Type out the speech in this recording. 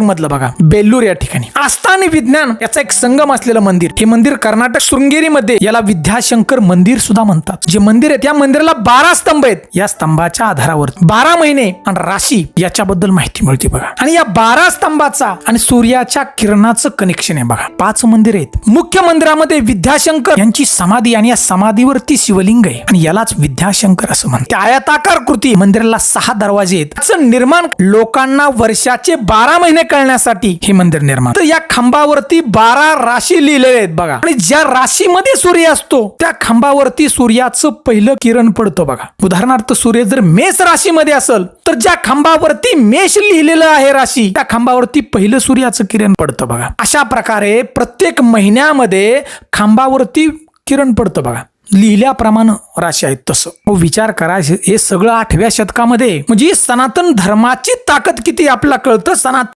मधलं बघा बेल्लूर या ठिकाणी. आस्था आणि विज्ञान याचा एक संगम असलेलं मंदिर. हे मंदिर कर्नाटक शृंगेरीमध्ये याला विद्याशंकर मंदिर सुद्धा म्हणतात. जे मंदिर आहे त्या मंदिराला बारा स्तंभ आहेत. या स्तंभाच्या आधारावर बारा महिने आणि राशी याच्याबद्दल माहिती मिळते बघा. आणि या बारा स्तंभाचा आणि सूर्याच्या किरणाचं कनेक्शन आहे बघा. पाच मंदिर आहेत. मुख्य मंदिरामध्ये विद्याशंकर यांची समाधी आणि या समाधीवरती शिवलिंग आहे. आणि यालाच विद्याशंकर असं म्हणते आयताकार कृती मंदिराला सहा दरवाजे आहेत. त्याचं निर्माण लोकांना वर्षाचे बारा महिने कळण्यासाठी हे मंदिर निर्माण. तर या खांबावरती बारा राशी लिहिलेले आहेत बघा. आणि ज्या राशीमध्ये सूर्य असतो त्या खांबावरती सूर्याचं पहिलं किरण पडतं बघा. उदाहरणार्थ सूर्य जर मेष राशीमध्ये असेल तर ज्या खांबावरती मेष लिहिलेलं आहे राशी त्या खांबावरती पहिलं सूर्याचं किरण पडतं बघा. अशा प्रकारे प्रत्येक महिन्यामध्ये खांबावरती किरण पडतं बघा. लिहिल्याप्रमाणे राशी आहेत तसं. हो विचार करा हे सगळं आठव्या शतकामध्ये म्हणजे सनातन धर्माची ताकद किती आपल्याला कळतं? सनातन